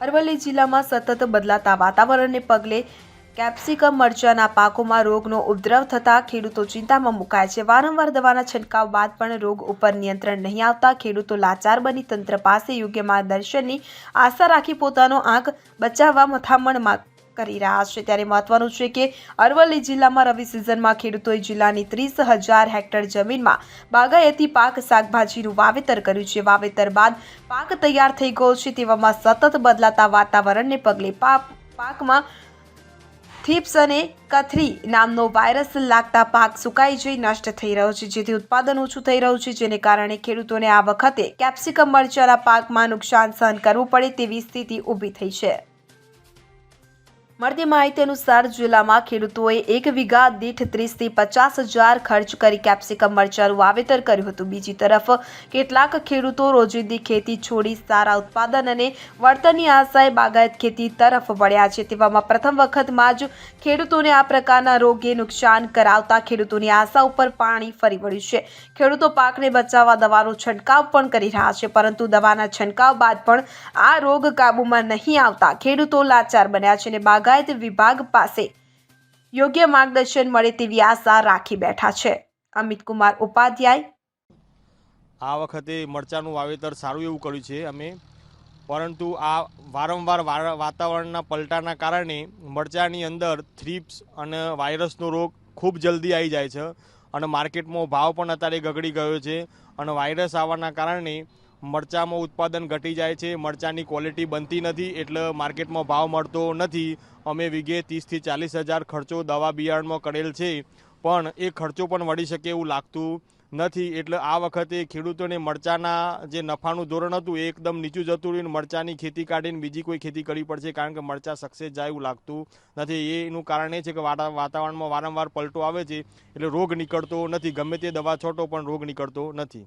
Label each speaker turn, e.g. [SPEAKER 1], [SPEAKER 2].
[SPEAKER 1] અરવલ્લી જિલ્લામાં સતત બદલાતા વાતાવરણને પગલે કેપ્સિકમ મરચાના પાકોમાં રોગનો ઉપદ્રવ થતાં ખેડૂતો ચિંતામાં મુકાય છે. વારંવાર દવાના છંટકાવ બાદ પણ રોગ ઉપર નિયંત્રણ નહીં આવતા ખેડૂતો લાચાર બની તંત્ર પાસે યોગ્ય માર્ગદર્શનની આશા રાખી પોતાનો આંખ બચાવવા મથામણ કરી રહ્યા છે. ત્યારે મહત્વનું છે કે અરવલ્લી જિલ્લામાં રવિ સિઝનમાં ખેડૂતોએ જિલ્લાની ત્રીસ હજાર હેક્ટર જમીનમાં બાગાયતી પાક શાકભાજીનું વાવેતર કર્યું છે. વાવેતર બાદ પાક તૈયાર થઈ ગયો છે તેવામાં સતત બદલાતા વાતાવરણને પગલે પાક, પાકમાં થીપ્સ અને કથરી નામનો વાયરસ લાગતા પાક સુકાઈ જઈ નષ્ટ થઈ રહ્યો છે. જેથી ઉત્પાદન ઓછું થઈ રહ્યું છે, જેને કારણે ખેડૂતોને આ વખતે કેપ્સિકમ મરચાના પાકમાં નુકસાન સહન કરવું પડે તેવી સ્થિતિ ઊભી થઈ છે. મળતી માહિતી અનુસાર જિલ્લામાં ખેડૂતોએ એક વીઘા દીઠ ત્રીસથી પચાસ હજાર ખર્ચ કરી કેપ્સિકમ મરચાનું વાવેતર કર્યું હતું. બીજી તરફ, કેટલાક ખેડૂતો રોજિંદી ખેતી છોડી સારા ઉત્પાદન અને વળતરની આશાએ બાગાયત ખેતી તરફ વળ્યા છે. તેવામાં પ્રથમ વખતમાં જ ખેડૂતોને આ પ્રકારના રોગે નુકસાન કરાવતા ખેડૂતોની આશા ઉપર પાણી ફરી વળ્યું છે. ખેડૂતો પાકને બચાવવા દવાનો છંટકાવ પણ કરી રહ્યા છે, પરંતુ દવાના છંટકાવ બાદ પણ આ રોગ કાબૂમાં નહીં આવતા ખેડૂતો લાચાર બન્યા છે અને બાગાયત વિભાગ પાસે યોગ્ય માર્ગદર્શન મળે તેવી આશા રાખી બેઠા છે. અમિત કુમાર ઉપાધ્યાય.
[SPEAKER 2] આ વખતે મરચાંનું વાવેતર સારું એવું કર્યું છે અમે. પરંતુ આ વારંવાર વાતાવરણના પલટાના કારણે મરચાંની અંદર થ્રીપ્સ અને વાયરસનો રોગ ખૂબ જલ્દી આવી જાય છે. અને માર્કેટમાં ભાવ પણ અત્યારે ગગડી ગયો છે. અને વાયરસ આવવાના કારણે મરચાંમાં ઉત્પાદન ઘટી જાય છે, મરચાંની ક્વોલિટી બનતી નથી, એટલે માર્કેટમાં ભાવ મળતો નથી. અમે વીઘે ત્રીસથી ચાલીસ હજાર ખર્ચો દવા બિયારણમાં કરેલ છે, પણ એ ખર્ચો પણ વળી શકે એવું લાગતું નથી. એટલે આ વખતે ખેડૂતોને મરચાંના જે નફાનું ધોરણ હતું એ એકદમ નીચું જતું રહ્યું મરચાંની ખેતી કાઢીને બીજી કોઈ ખેતી કરવી પડશે કારણ કે મરચાં સક્સેસ જાય એવું લાગતું નથી. એનું કારણ એ છે કે વાતા- વાતાવરણમાં વારંવાર પલટો આવે છે, એટલે રોગ નીકળતો નથી. ગમે તે દવા છોટો પણ રોગ નીકળતો નથી.